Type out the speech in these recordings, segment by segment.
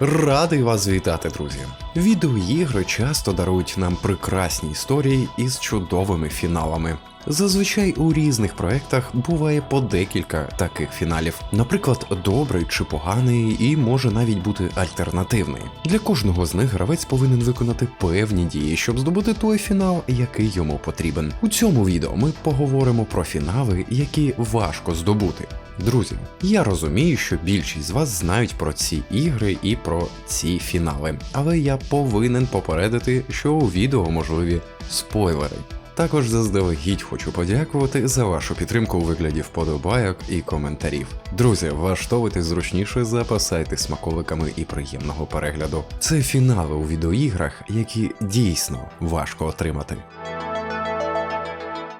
Радий вас вітати, друзі. Відеоігри часто дарують нам прекрасні історії із чудовими фіналами. Зазвичай у різних проектах буває по декілька таких фіналів, наприклад, добрий чи поганий, і може навіть бути альтернативний. Для кожного з них гравець повинен виконати певні дії, щоб здобути той фінал, який йому потрібен. У цьому відео ми поговоримо про фінали, які важко здобути. Друзі, я розумію, що більшість з вас знають про ці ігри і про ці фінали, але я повинен попередити, що у відео можливі спойлери. Також заздалегідь хочу подякувати за вашу підтримку у вигляді вподобайок і коментарів. Друзі, влаштовуйтесь зручніше, запасайтесь смаколиками і приємного перегляду. Це фінали у відеоіграх, які дійсно важко отримати.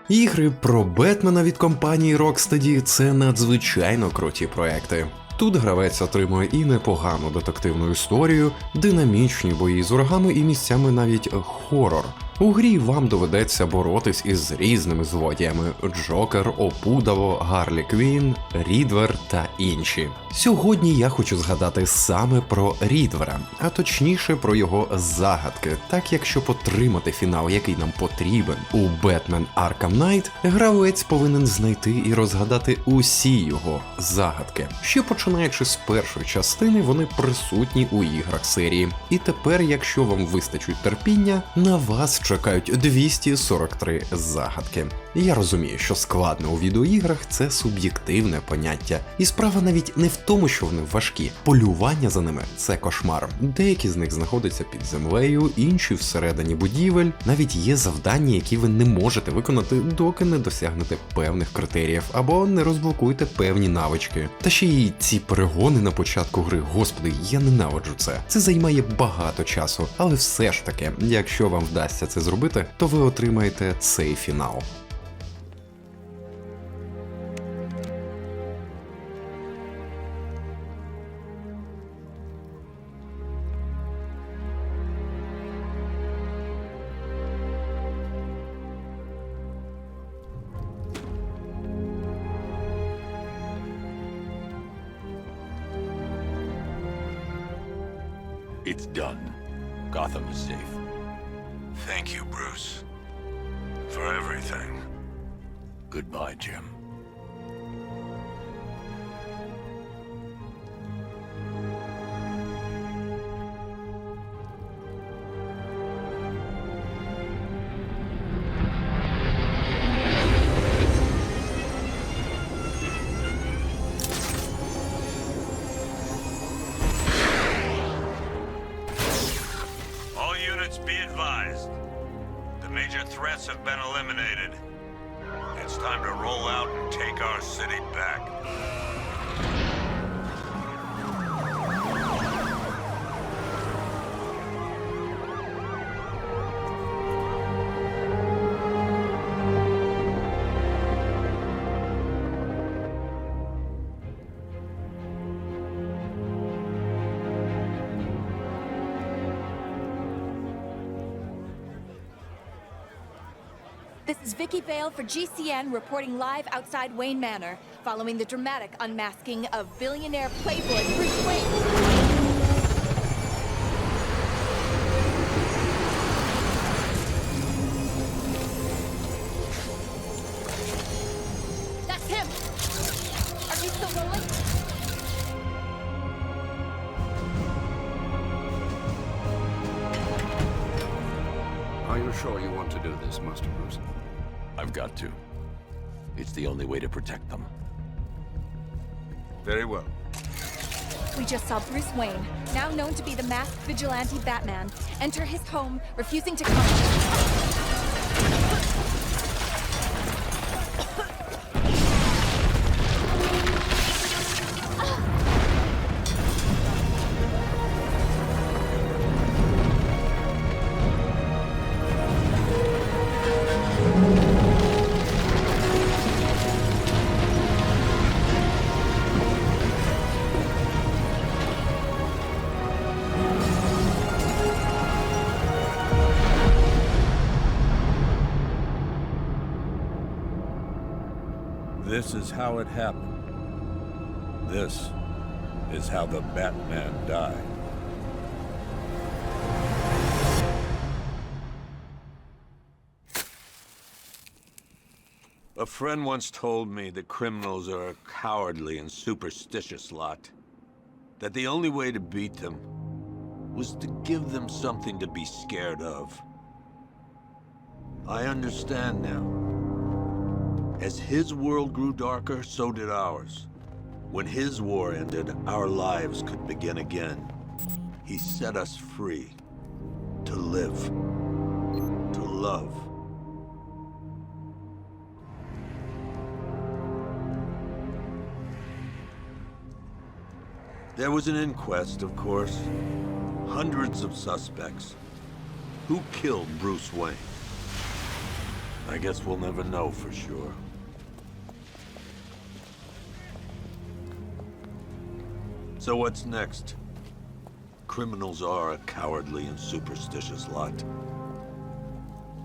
Ігри про Бетмена від компанії Rocksteady – це надзвичайно круті проекти. Тут гравець отримує і непогану детективну історію, динамічні бої з урагану і місцями навіть хорор. У грі вам доведеться боротись із різними злодіями: Джокер, Опудало, Гарлі Квін, Рідвер та інші. Сьогодні я хочу згадати саме про Рідвера, а точніше про його загадки. Так як щоб отримати фінал, який нам потрібен у Batman Arkham Knight, гравець повинен знайти і розгадати усі його загадки. Ще починаючи з першої частини, вони присутні у іграх серії. І тепер, якщо вам вистачить терпіння, на вас чекають 243 загадки. Я розумію, що складно у відеоіграх це суб'єктивне поняття, і справа навіть не в тому, що вони важкі. Полювання за ними це кошмар. Деякі з них знаходяться під землею, інші всередині будівель. Навіть є завдання, які ви не можете виконати, доки не досягнете певних критеріїв або не розблокуєте певні навички. Та ще й ці перегони на початку гри, господи, я ненавиджу це. Це займає багато часу, але все ж таки, якщо вам вдасться це зробити, то ви отримаєте цей фінал. It's done. Gotham is safe. Thank you, Bruce. For everything. Goodbye, Jim. Have been eliminated. It's time to roll out and take our city back. Vicky Vale for GCN reporting live outside Wayne Manor, following the dramatic unmasking of billionaire playboy Bruce Wayne. Are you sure you want to do this, Master Bruce? I've got to. It's the only way to protect them. Very well. We just saw Bruce Wayne, now known to be the masked vigilante Batman, enter his home, refusing to come. This is how it happened. This is how the Batman died. A friend once told me that criminals are a cowardly and superstitious lot. That the only way to beat them was to give them something to be scared of. I understand now. As his world grew darker, so did ours. When his war ended, our lives could begin again. He set us free to live, to love. There was an inquest, of course. Hundreds of suspects. Who killed Bruce Wayne? I guess we'll never know for sure. So what's next? Criminals are a cowardly and superstitious lot.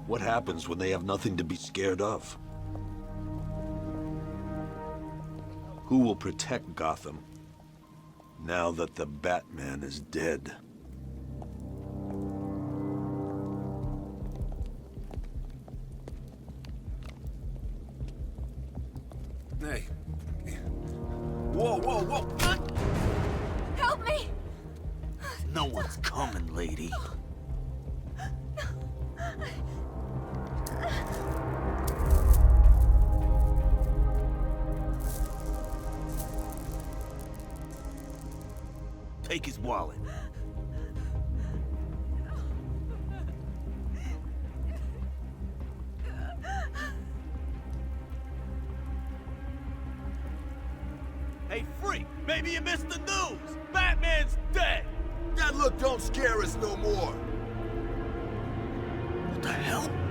What happens when they have nothing to be scared of? Who will protect Gotham now that the Batman is dead? Hey. No one's coming, lady. Take his wallet. Hey, freak! Maybe you missed the news! Batman's dead! That look don't scare us no more. What the hell?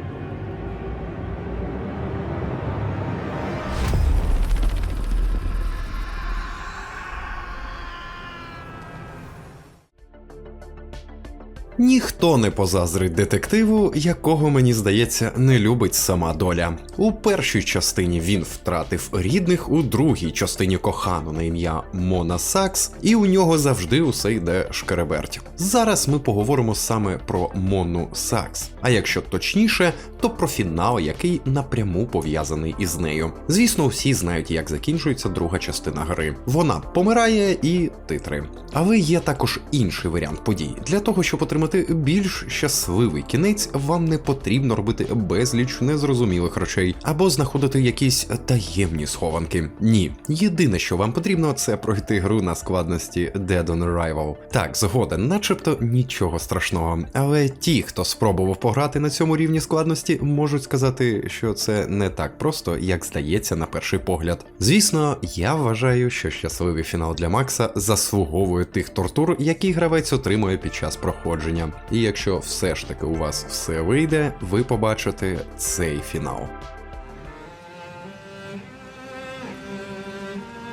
Ніхто не позазрить детективу, якого мені здається не любить сама доля. У першій частині він втратив рідних, у другій частині кохану на ім'я Мона Сакс, і у нього завжди усе йде шкереберть. Зараз ми поговоримо саме про Мону Сакс, а якщо точніше, то про фінал, який напряму пов'язаний із нею. Звісно, всі знають, як закінчується друга частина гри. Вона помирає і титри. Але є також інший варіант подій. Для того, щоб отримати більш щасливий кінець, вам не потрібно робити безліч незрозумілих речей або знаходити якісь таємні схованки. Ні, єдине, що вам потрібно, це пройти гру на складності Dead on Arrival. Так, згоден, начебто нічого страшного. Але ті, хто спробував пограти на цьому рівні складності, можуть сказати, що це не так просто, як здається на перший погляд. Звісно, я вважаю, що щасливий фінал для Макса заслуговує тих тортур, які гравець отримує під час проходження. І якщо все ж таки у вас все вийде, ви побачите цей фінал.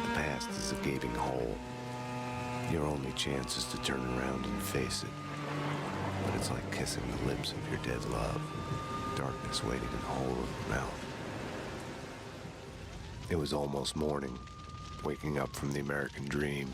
The past is a gaping hole. Your only chance is to turn around and face it. But it's like kissing the lips of your dead love. Darkness waiting in the hole of your mouth. It was almost morning, waking up from the American dream.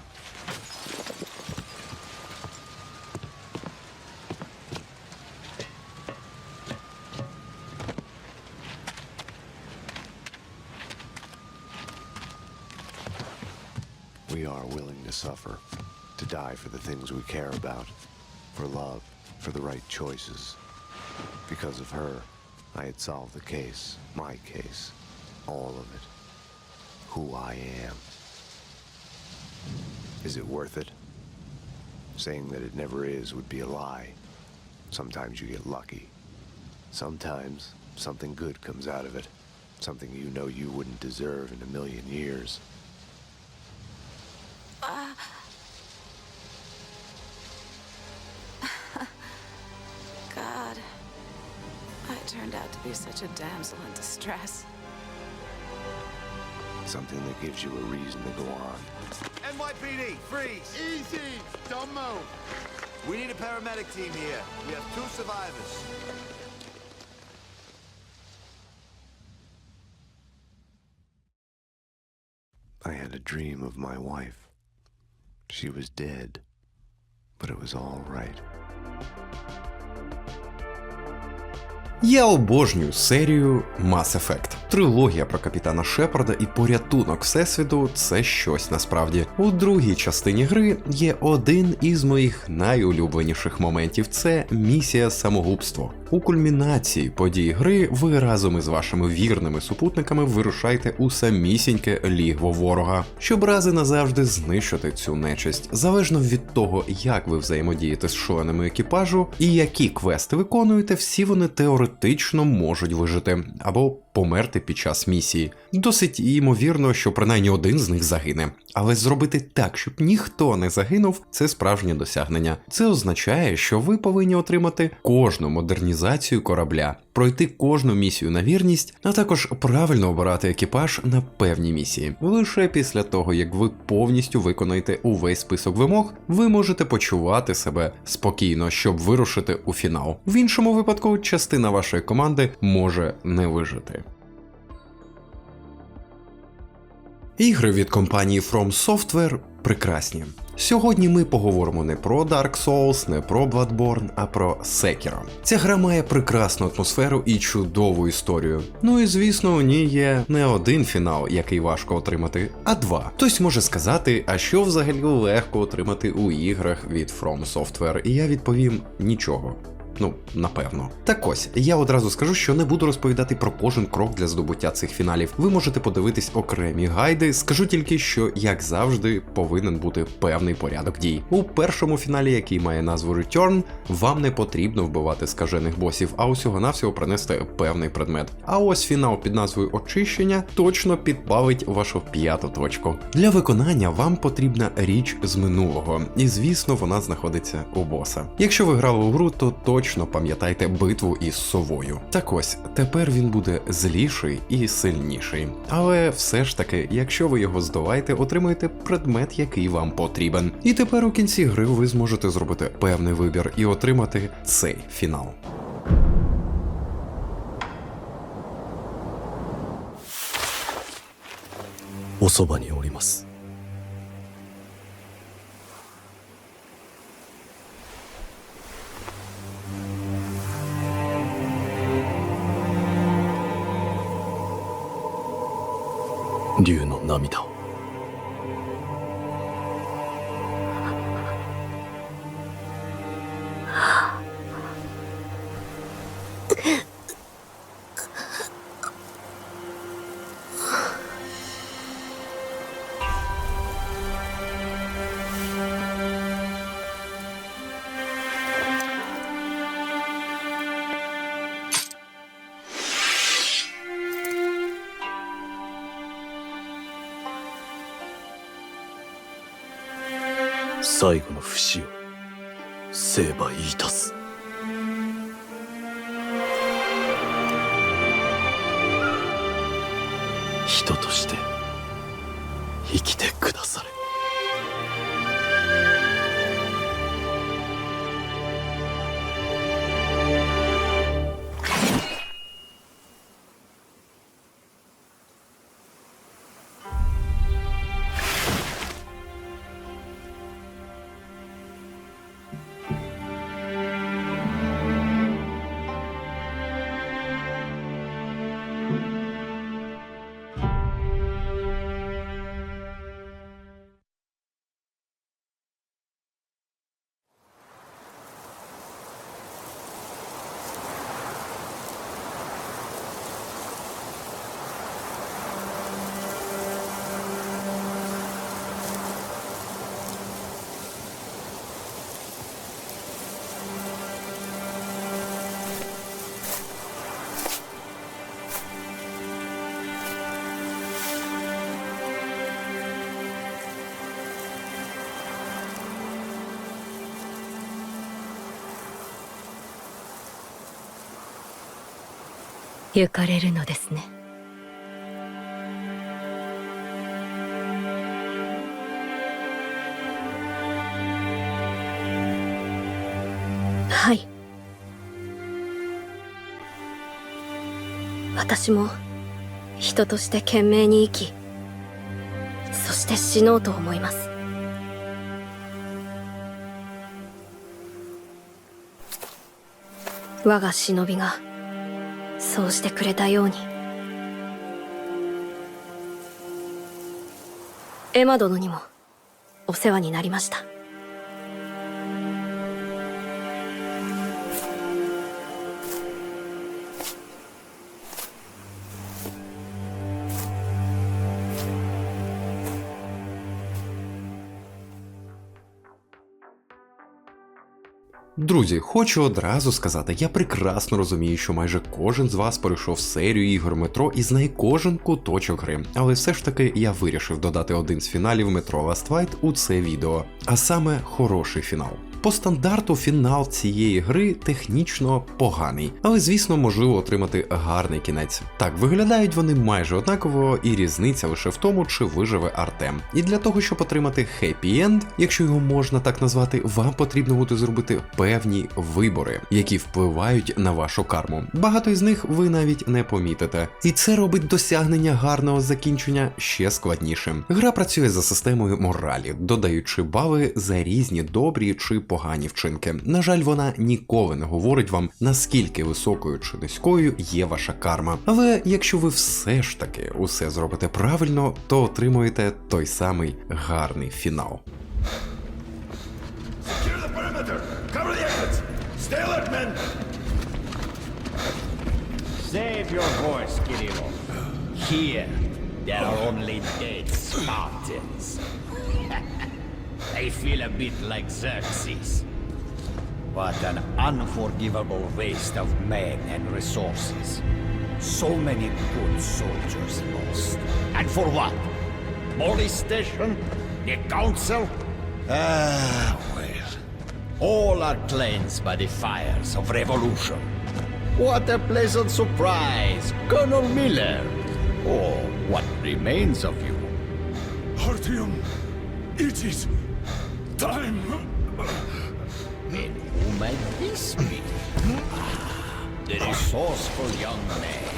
We are willing to suffer, to die for the things we care about, for love, for the right choices. Because of her, I had solved the case, my case, all of it. Who I am. Is it worth it? Saying that it never is would be a lie. Sometimes you get lucky. Sometimes something good comes out of it. Something you know you wouldn't deserve in a million years. Turned out to be such a damsel in distress. Something that gives you a reason to go on. NYPD, freeze! Easy! Don't move! We need a paramedic team here. We have two survivors. I had a dream of my wife. She was dead, but it was all right. Я обожнюю серію Mass Effect. Трилогія про капітана Шепарда і порятунок Всесвіту це щось насправді. У другій частині гри є один із моїх найулюбленіших моментів це місія самогубство. У кульмінації подій гри ви разом із вашими вірними супутниками вирушаєте у самісіньке лігво ворога, щоб рази назавжди знищити цю нечисть. Залежно від того, як ви взаємодієте з членами екіпажу і які квести виконуєте, всі вони теоретично можуть вижити або померти під час місії. Досить ймовірно, що принаймні один з них загине. Але зробити так, щоб ніхто не загинув, це справжнє досягнення. Це означає, що ви повинні отримати кожну модернізацію корабля, пройти кожну місію на вірність, а також правильно обирати екіпаж на певні місії. Лише після того, як ви повністю виконаєте увесь список вимог, ви можете почувати себе спокійно, щоб вирушити у фінал. В іншому випадку частина вашої команди може не вижити. Ігри від компанії From Software прекрасні. Сьогодні ми поговоримо не про Dark Souls, не про Bloodborne, а про Sekiro. Ця гра має прекрасну атмосферу і чудову історію. Ну і звісно, у ній є не один фінал, який важко отримати, а два. Хтось може сказати, а що взагалі легко отримати у іграх від From Software, і я відповім нічого. Ну, напевно. Так ось, я одразу скажу, що не буду розповідати про кожен крок для здобуття цих фіналів. Ви можете подивитись окремі гайди. Скажу тільки, що, як завжди, повинен бути певний порядок дій. У першому фіналі, який має назву Return, вам не потрібно вбивати скажених босів, а усього-навсього принести певний предмет. А ось фінал під назвою Очищення точно підпалить вашу п'яту точку. Для виконання вам потрібна річ з минулого, і звісно, вона знаходиться у боса. Якщо ви грали у гру, то точно пам'ятайте битву із совою. Так ось тепер він буде зліший і сильніший. Але все ж таки, якщо ви його здолаєте, отримаєте предмет, який вам потрібен. І тепер у кінці гри ви зможете зробити певний вибір і отримати цей фінал. おそ竜の涙を。最後の節を成敗いたす。人として生きてくだされ。行かれるのですね。はい。私も人として懸命に生きそして死のうと思います。我が忍びがそうしてくれたように。エマ殿にもお世話になりました「Друзі, хочу одразу сказати, я прекрасно розумію, що майже кожен з вас пройшов серію ігор метро і знає кожен куточок гри. Але все ж таки я вирішив додати один з фіналів метро Last Fight у це відео, а саме хороший фінал. По стандарту фінал цієї гри технічно поганий, але звісно можливо отримати гарний кінець. Так, виглядають вони майже однаково, і різниця лише в тому, чи виживе Артем. І для того, щоб отримати хеппі енд, якщо його можна так назвати, вам потрібно буде зробити певні вибори, які впливають на вашу карму. Багато із них ви навіть не помітите. І це робить досягнення гарного закінчення ще складнішим. Гра працює за системою моралі, додаючи бали за різні добрі чи погані вчинки. На жаль, вона ніколи не говорить вам, наскільки високою чи низькою є ваша карма. Але якщо ви все ж таки усе зробите правильно, то отримуєте той самий гарний фінал. Save your voice, Kirillov. Here, there are only dead Spartans. I feel a bit like Xerxes. What an unforgivable waste of men and resources. So many good soldiers lost. And for what? Police station? The council? Ah, well. All are cleansed by the fires of revolution. What a pleasant surprise, Colonel Miller. Or what remains of you. Artyom, it is time! And who might this be? Ah, the resourceful young man.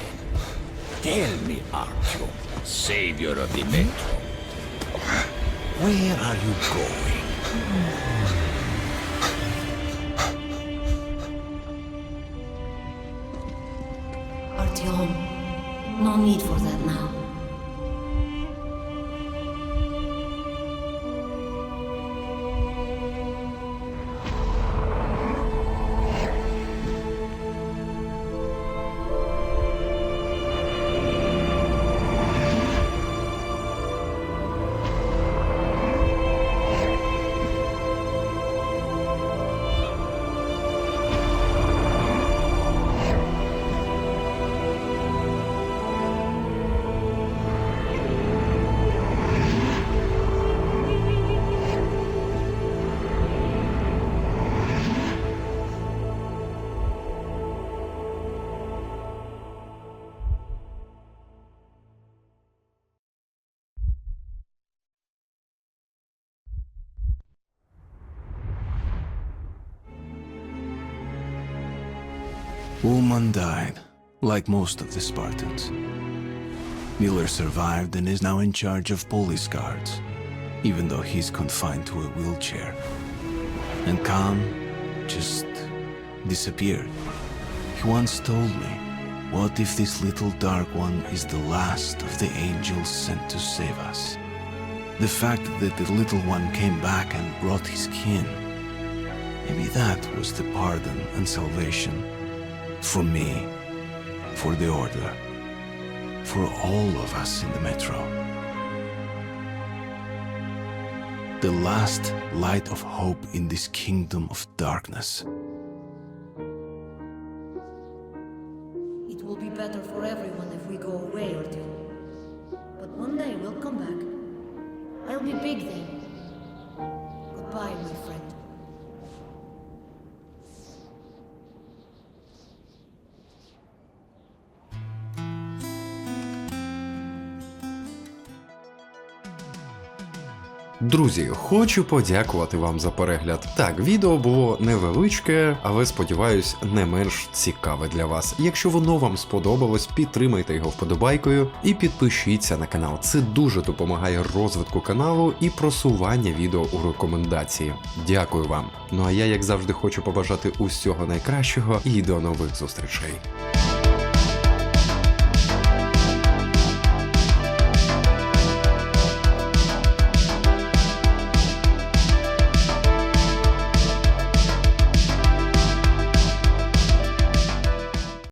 Tell me, Artyom, savior of the Metro. Where are you going? Artyom, no need for that now. Ullman died, like most of the Spartans. Miller survived and is now in charge of police guards, even though he's confined to a wheelchair. And Khan just disappeared. He once told me, what if this little dark one is the last of the angels sent to save us? The fact that the little one came back and brought his kin, maybe that was the pardon and salvation for me, for the Order, for all of us in the Metro. The last light of hope in this kingdom of darkness. Друзі, хочу подякувати вам за перегляд. Так, відео було невеличке, але сподіваюсь, не менш цікаве для вас. Якщо воно вам сподобалось, підтримайте його вподобайкою і підпишіться на канал. Це дуже допомагає розвитку каналу і просування відео у рекомендації. Дякую вам. Ну а я, як завжди, хочу побажати усього найкращого і до нових зустрічей.